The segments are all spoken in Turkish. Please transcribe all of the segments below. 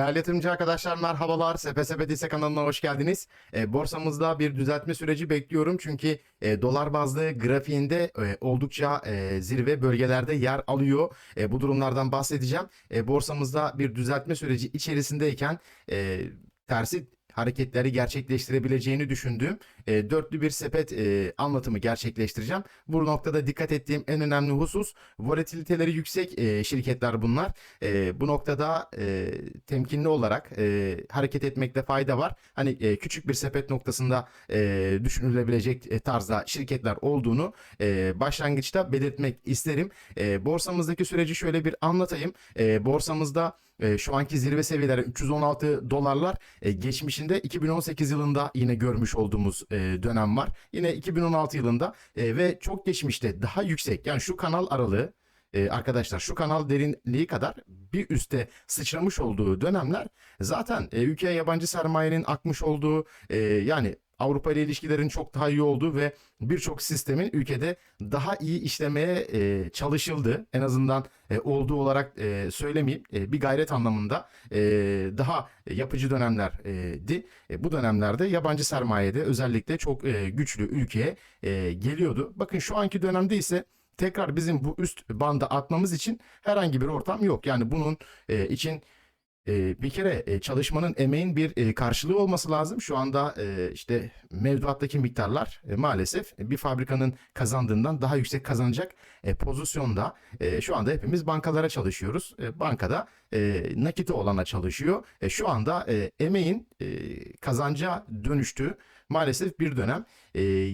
Değerli yatırımcı arkadaşlar merhabalar. İse kanalına hoş geldiniz. E, borsamızda bir düzeltme süreci bekliyorum. Çünkü e, dolar bazlı grafiğinde e, oldukça e, zirve bölgelerde yer alıyor. E, bu durumlardan bahsedeceğim. E, borsamızda bir düzeltme süreci içerisindeyken e, tersi hareketleri gerçekleştirebileceğini düşündüğüm e, dörtlü bir sepet e, anlatımı gerçekleştireceğim. Bu noktada dikkat ettiğim en önemli husus volatiliteleri yüksek e, şirketler bunlar. E, bu noktada e, temkinli olarak e, hareket etmekte fayda var. Hani e, küçük bir sepet noktasında e, düşünülebilecek e, tarzda şirketler olduğunu e, başlangıçta belirtmek isterim. E, borsamızdaki süreci şöyle bir anlatayım. E, borsamızda e, şu anki zirve seviyeleri 316 dolarlar. E, geçmişinde 2018 yılında yine görmüş olduğumuz e, dönem var. Yine 2016 yılında e, ve çok geçmişte daha yüksek yani şu kanal aralığı e, arkadaşlar şu kanal derinliği kadar bir üste sıçramış olduğu dönemler zaten e, ülkeye yabancı sermayenin akmış olduğu e, yani Avrupa ile ilişkilerin çok daha iyi olduğu ve birçok sistemin ülkede daha iyi işlemeye e, çalışıldı. En azından e, olduğu olarak e, söylemeyeyim. E, bir gayret anlamında e, daha yapıcı dönemlerdi. E, bu dönemlerde yabancı sermayede özellikle çok e, güçlü ülkeye e, geliyordu. Bakın şu anki dönemde ise tekrar bizim bu üst banda atmamız için herhangi bir ortam yok. Yani bunun e, için e, bir kere e, çalışmanın emeğin bir e, karşılığı olması lazım. Şu anda e, işte mevduattaki miktarlar maalesef bir fabrikanın kazandığından daha yüksek kazanacak pozisyonda. Şu anda hepimiz bankalara çalışıyoruz. Bankada e, nakiti olana çalışıyor. Şu anda emeğin kazanca dönüştüğü maalesef bir dönem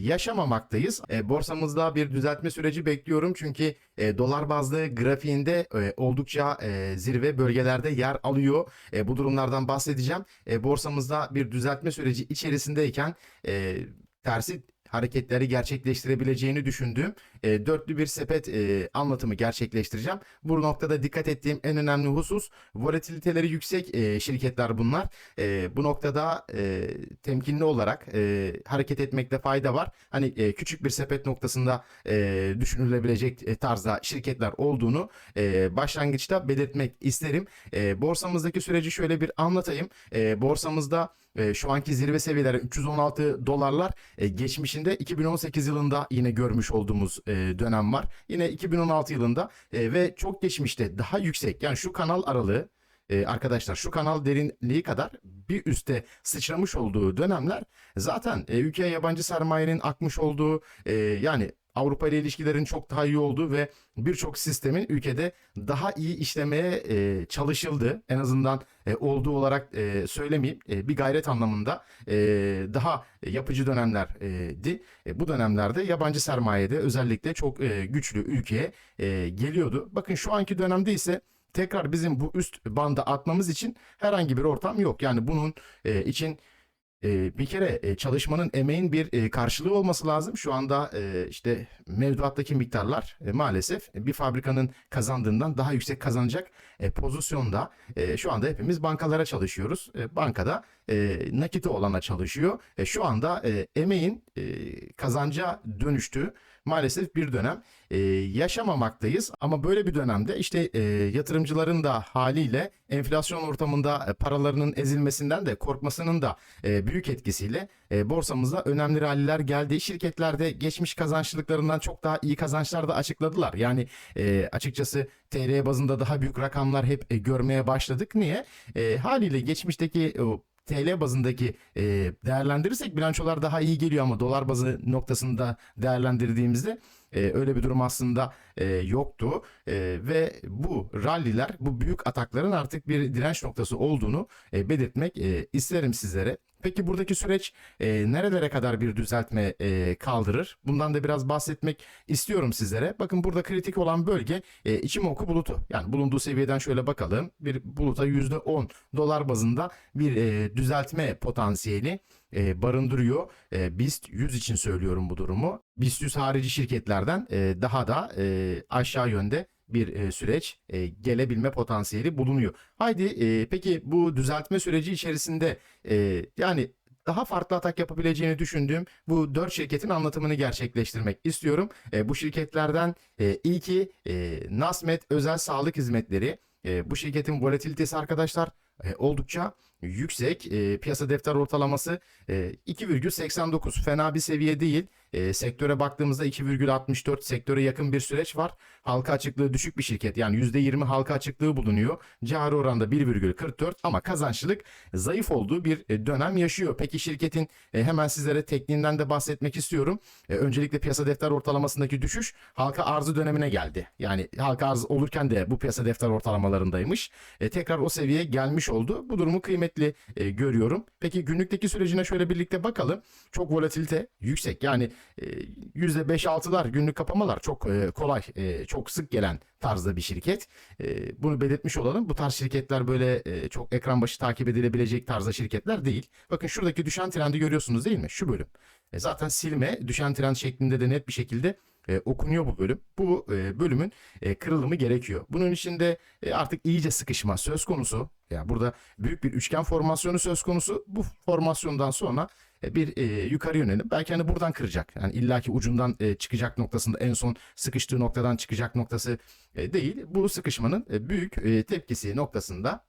yaşamamaktayız. Borsamızda bir düzeltme süreci bekliyorum çünkü e, dolar bazlı grafiğinde e, oldukça e, zirve bölgelerde yer alıyor. E, bu durumlardan bahsedeceğim. E, borsamızda bir düzeltme süreci içerisindeyken e, tersi hareketleri gerçekleştirebileceğini düşündüğüm e, dörtlü bir sepet e, anlatımı gerçekleştireceğim. Bu noktada dikkat ettiğim en önemli husus volatiliteleri yüksek e, şirketler bunlar. E, bu noktada e, temkinli olarak e, hareket etmekte fayda var. Hani e, küçük bir sepet noktasında e, düşünülebilecek e, tarzda şirketler olduğunu e, başlangıçta belirtmek isterim. E, borsamızdaki süreci şöyle bir anlatayım. E, borsamızda e, şu anki zirve seviyeleri 316 dolarlar. E, geçmişinde 2018 yılında yine görmüş olduğumuz e, dönem var. Yine 2016 yılında e, ve çok geçmişte daha yüksek yani şu kanal aralığı e, arkadaşlar şu kanal derinliği kadar bir üste sıçramış olduğu dönemler zaten e, ülkeye yabancı sermayenin akmış olduğu e, yani Avrupa ile ilişkilerin çok daha iyi olduğu ve birçok sistemin ülkede daha iyi işlemeye e, çalışıldı. En azından e, olduğu olarak e, söylemeyeyim. E, bir gayret anlamında e, daha yapıcı dönemlerdi. E, bu dönemlerde yabancı sermayede özellikle çok e, güçlü ülkeye e, geliyordu. Bakın şu anki dönemde ise tekrar bizim bu üst banda atmamız için herhangi bir ortam yok. Yani bunun e, için bir kere çalışmanın emeğin bir karşılığı olması lazım. Şu anda işte mevduattaki miktarlar maalesef bir fabrikanın kazandığından daha yüksek kazanacak pozisyonda. E, şu anda hepimiz bankalara çalışıyoruz. Bankada e, nakiti olana çalışıyor. E, şu anda emeğin kazanca dönüştüğü maalesef bir dönem e, yaşamamaktayız. Ama böyle bir dönemde işte e, yatırımcıların da haliyle enflasyon ortamında e, paralarının ezilmesinden de korkmasının da e, büyük etkisiyle e, borsamızda önemli ralliler geldi. Şirketlerde geçmiş kazançlılıklarından çok daha iyi kazançlar da açıkladılar. Yani e, açıkçası TL bazında daha büyük rakamlar hep e, görmeye başladık. Niye? E, haliyle geçmişteki o TL bazındaki e, değerlendirirsek bilançolar daha iyi geliyor ama dolar bazı noktasında değerlendirdiğimizde e, öyle bir durum aslında e, yoktu E, ve bu ralliler bu büyük atakların artık bir direnç noktası olduğunu e, belirtmek e, isterim sizlere. Peki buradaki süreç e, nerelere kadar bir düzeltme e, kaldırır? Bundan da biraz bahsetmek istiyorum sizlere. Bakın burada kritik olan bölge e, Ichimoku bulutu. Yani bulunduğu seviyeden şöyle bakalım. Bir buluta %10 dolar bazında bir e, düzeltme potansiyeli e, barındırıyor. E, BIST 100 için söylüyorum bu durumu. BIST 100 harici şirketlerden e, daha da e, aşağı yönde bir e, süreç e, gelebilme potansiyeli bulunuyor. Haydi e, peki bu düzeltme süreci içerisinde e, yani daha farklı atak yapabileceğini düşündüğüm bu dört şirketin anlatımını gerçekleştirmek istiyorum. E, bu şirketlerden e, ilki e, Nasmet Özel Sağlık Hizmetleri. E, bu şirketin volatilitesi arkadaşlar e, oldukça yüksek. E, piyasa defter ortalaması e, 2,89 fena bir seviye değil. E, sektöre baktığımızda 2,64 sektöre yakın bir süreç var. Halka açıklığı düşük bir şirket yani %20 halka açıklığı bulunuyor. Cari oranda 1,44 ama kazançlılık zayıf olduğu bir e, dönem yaşıyor. Peki şirketin e, hemen sizlere tekniğinden de bahsetmek istiyorum. E, öncelikle piyasa defter ortalamasındaki düşüş halka arzı dönemine geldi. Yani halka arz olurken de bu piyasa defter ortalamalarındaymış. E, tekrar o seviyeye gelmiş oldu. Bu durumu kıymetli e, görüyorum. Peki günlükteki sürecine şöyle birlikte bakalım. Çok volatilite yüksek. Yani e, %5-6'lar günlük kapamalar çok e, kolay, e, çok sık gelen tarzda bir şirket. E, bunu belirtmiş olalım. Bu tarz şirketler böyle e, çok ekran başı takip edilebilecek tarzda şirketler değil. Bakın şuradaki düşen trendi görüyorsunuz değil mi? Şu bölüm. E, zaten silme düşen trend şeklinde de net bir şekilde e, okunuyor bu bölüm. Bu e, bölümün e, kırılımı gerekiyor. Bunun içinde e, artık iyice sıkışma söz konusu. Yani burada büyük bir üçgen formasyonu söz konusu. Bu formasyondan sonra e, bir e, yukarı yönelim. Belki hani buradan kıracak. Yani illaki ucundan e, çıkacak noktasında en son sıkıştığı noktadan çıkacak noktası e, değil. Bu sıkışmanın e, büyük e, tepkisi noktasında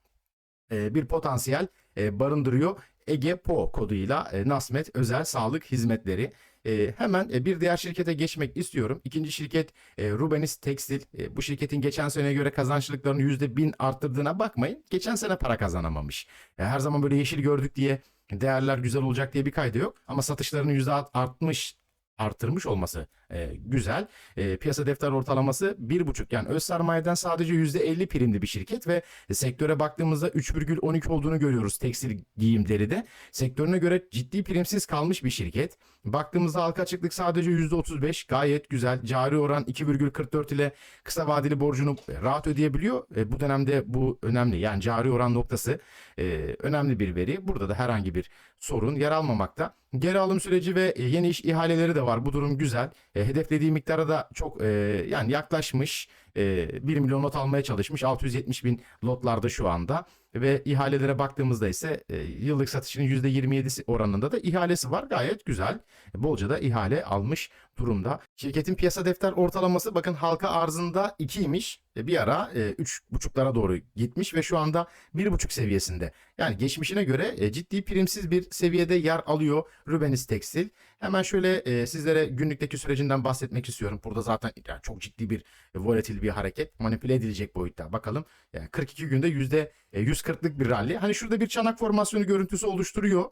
e, bir potansiyel e, barındırıyor. Ege Po koduyla e, Nasmet Özel Sağlık Hizmetleri. E, hemen e, bir diğer şirkete geçmek istiyorum. İkinci şirket e, Rubenis Tekstil. E, bu şirketin geçen seneye göre kazançlılıklarını %1000 arttırdığına bakmayın. Geçen sene para kazanamamış. E, her zaman böyle yeşil gördük diye değerler güzel olacak diye bir kaydı yok. Ama satışlarının %60 artırmış olması e, güzel. E, piyasa defter ortalaması 1,5 yani öz sermayeden sadece %50 primli bir şirket ve sektöre baktığımızda 3,12 olduğunu görüyoruz tekstil giyim deride. Sektörüne göre ciddi primsiz kalmış bir şirket. Baktığımızda halka açıklık sadece %35 gayet güzel. Cari oran 2,44 ile kısa vadeli borcunu rahat ödeyebiliyor. E, bu dönemde bu önemli yani cari oran noktası e, önemli bir veri. Burada da herhangi bir sorun yer almamakta. Geri alım süreci ve e, yeni iş ihaleleri de var. Bu durum güzel. E, hedeflediği miktara da çok e, yani yaklaşmış. E, 1 milyon lot almaya çalışmış. 670 bin lotlarda şu anda. Ve ihalelere baktığımızda ise e, yıllık satışının %27'si oranında da ihalesi var. Gayet güzel. Bolca da ihale almış durumda. Şirketin piyasa defter ortalaması bakın halka arzında 2'ymiş. E, bir ara e, 3,5'lara doğru gitmiş ve şu anda 1,5 seviyesinde. Yani geçmişine göre e, ciddi primsiz bir seviyede yer alıyor Rubenis Tekstil. Hemen şöyle e, sizlere günlükteki sürecinden bahsetmek istiyorum. Burada zaten çok ciddi bir e, volatil bir hareket manipüle edilecek boyutta. Bakalım yani 42 günde yüzde e, 140'lık bir rally. Hani şurada bir çanak formasyonu görüntüsü oluşturuyor.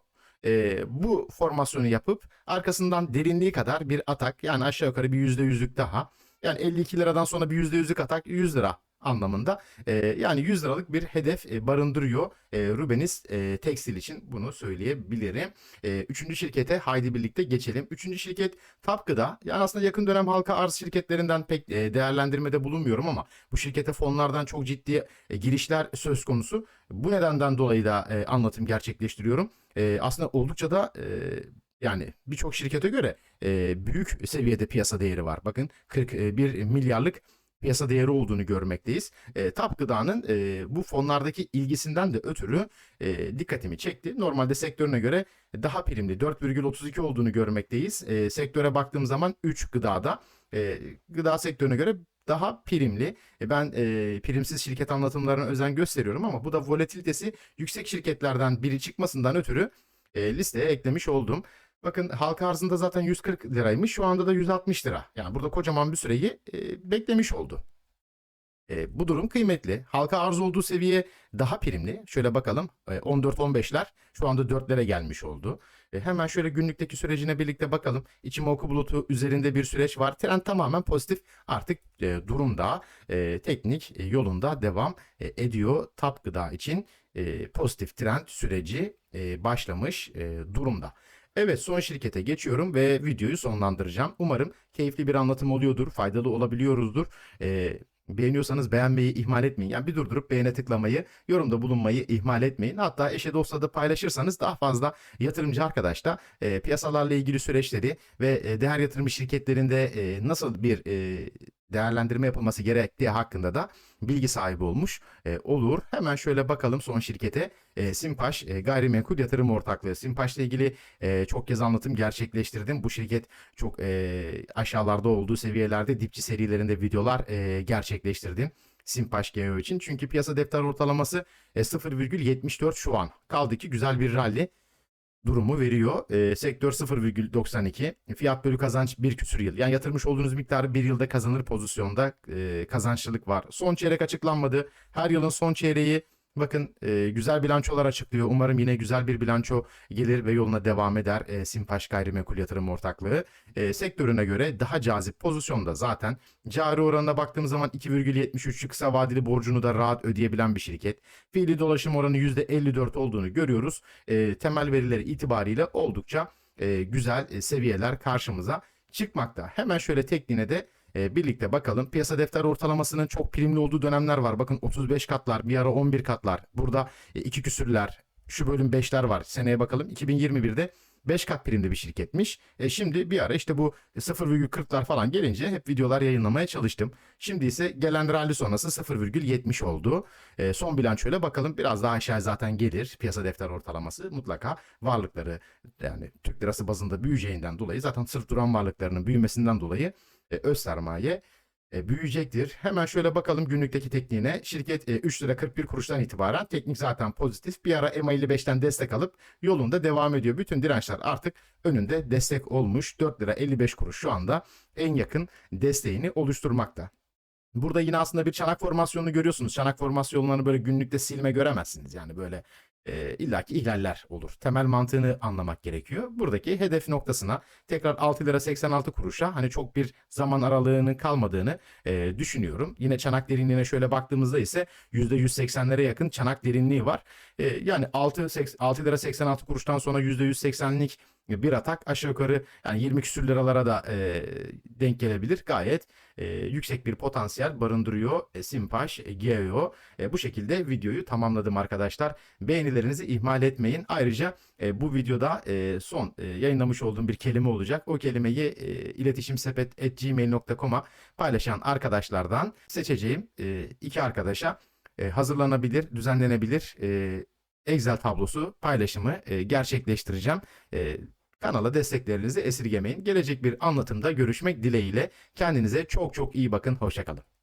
E, bu formasyonu yapıp arkasından derinliği kadar bir atak yani aşağı yukarı bir yüzde yüzlük daha. Yani 52 liradan sonra bir yüzde yüzlük atak 100 lira anlamında. E, yani 100 liralık bir hedef e, barındırıyor e, Rubenis e, Tekstil için bunu söyleyebilirim. E, üçüncü şirkete haydi birlikte geçelim. Üçüncü şirket Tap Gıda. Yani aslında yakın dönem halka arz şirketlerinden pek e, değerlendirmede bulunmuyorum ama bu şirkete fonlardan çok ciddi e, girişler söz konusu. Bu nedenden dolayı da e, anlatım gerçekleştiriyorum. E, aslında oldukça da e, yani birçok şirkete göre e, büyük seviyede piyasa değeri var. Bakın 41 milyarlık piyasa değeri olduğunu görmekteyiz. E, Tap Gıda'nın e, bu fonlardaki ilgisinden de ötürü e, dikkatimi çekti. Normalde sektörüne göre daha primli 4,32 olduğunu görmekteyiz. E, sektöre baktığım zaman 3 gıdada e, gıda sektörüne göre daha primli. E, ben e, primsiz şirket anlatımlarına özen gösteriyorum ama bu da volatilitesi yüksek şirketlerden biri çıkmasından ötürü e, listeye eklemiş oldum. Bakın halka arzında zaten 140 liraymış. Şu anda da 160 lira. Yani burada kocaman bir süreyi e, beklemiş oldu. E, bu durum kıymetli. Halka arz olduğu seviye daha primli. Şöyle bakalım. E, 14-15'ler şu anda 4'lere gelmiş oldu. E, hemen şöyle günlükteki sürecine birlikte bakalım. İçimoku bulutu üzerinde bir süreç var. Trend tamamen pozitif artık e, durumda. E, teknik e, yolunda devam e, ediyor. Tap gıda için e, pozitif trend süreci e, başlamış e, durumda. Evet son şirkete geçiyorum ve videoyu sonlandıracağım. Umarım keyifli bir anlatım oluyordur, faydalı olabiliyoruzdur. Ee, Beğeniyorsanız beğenmeyi ihmal etmeyin. Yani bir durdurup beğene tıklamayı, yorumda bulunmayı ihmal etmeyin. Hatta eşe dostla da paylaşırsanız daha fazla yatırımcı arkadaş da e, piyasalarla ilgili süreçleri ve e, değer yatırım şirketlerinde e, nasıl bir e, değerlendirme yapılması gerektiği hakkında da bilgi sahibi olmuş e, olur. Hemen şöyle bakalım son şirkete. E, Simpaş e, Gayrimenkul Yatırım Ortaklığı. Simpaş'la ilgili e, çok kez anlatım gerçekleştirdim. Bu şirket çok e, aşağılarda olduğu seviyelerde dipçi serilerinde videolar e, gerçekleştirdim. Simpaş GEO için. Çünkü piyasa defter ortalaması e, 0,74 şu an. Kaldı ki güzel bir rally durumu veriyor. E, sektör 0,92. Fiyat bölü kazanç bir küsür yıl. Yani yatırmış olduğunuz miktarı bir yılda kazanır pozisyonda e, kazançlılık var. Son çeyrek açıklanmadı. Her yılın son çeyreği bakın e, güzel bilançolar açıklıyor. Umarım yine güzel bir bilanço gelir ve yoluna devam eder e, Simpaş Gayrimenkul Yatırım Ortaklığı. E, sektörüne göre daha cazip pozisyonda zaten. Cari oranına baktığımız zaman 2,73 kısa vadeli borcunu da rahat ödeyebilen bir şirket. Fiili dolaşım oranı %54 olduğunu görüyoruz. E, temel verileri itibariyle oldukça e, güzel e, seviyeler karşımıza çıkmakta. Hemen şöyle tekniğine de e, birlikte bakalım. Piyasa defter ortalamasının çok primli olduğu dönemler var. Bakın 35 katlar, bir ara 11 katlar. Burada e, iki küsürler, şu bölüm 5'ler var. Seneye bakalım 2021'de 5 kat primli bir şirketmiş. E şimdi bir ara işte bu 0,40'lar falan gelince hep videolar yayınlamaya çalıştım. Şimdi ise gelen rally sonrası 0,70 oldu. E, son bilançoyla bakalım biraz daha aşağı zaten gelir piyasa defter ortalaması. Mutlaka varlıkları yani Türk lirası bazında büyüyeceğinden dolayı zaten sırf duran varlıklarının büyümesinden dolayı e, öz sermaye e, büyüyecektir. Hemen şöyle bakalım günlükteki tekniğine. Şirket e, 3 lira 41 kuruştan itibaren teknik zaten pozitif. Bir ara EMA 55'ten destek alıp yolunda devam ediyor. Bütün dirençler artık önünde destek olmuş. 4 lira 55 kuruş şu anda en yakın desteğini oluşturmakta. Burada yine aslında bir çanak formasyonunu görüyorsunuz. Çanak formasyonlarını böyle günlükte silme göremezsiniz. Yani böyle e, illaki ihlaller olur. Temel mantığını anlamak gerekiyor. Buradaki hedef noktasına tekrar 6 lira 86 kuruşa hani çok bir zaman aralığının kalmadığını e, düşünüyorum. Yine çanak derinliğine şöyle baktığımızda ise %180'lere yakın çanak derinliği var. E, yani 6, 6 lira 86 kuruştan sonra %180'lik bir atak aşağı yukarı yani 20 küsür liralara da e, denk gelebilir. Gayet e, yüksek bir potansiyel barındırıyor e, Simpaş, e, GEO. E, bu şekilde videoyu tamamladım arkadaşlar. Beğenilerinizi ihmal etmeyin. Ayrıca e, bu videoda e, son e, yayınlamış olduğum bir kelime olacak. O kelimeyi e, iletişimsepet.gmail.com'a paylaşan arkadaşlardan seçeceğim e, iki arkadaşa e, hazırlanabilir, düzenlenebilir e, Excel tablosu paylaşımı e, gerçekleştireceğim. E, kanala desteklerinizi esirgemeyin. Gelecek bir anlatımda görüşmek dileğiyle. Kendinize çok çok iyi bakın. Hoşçakalın.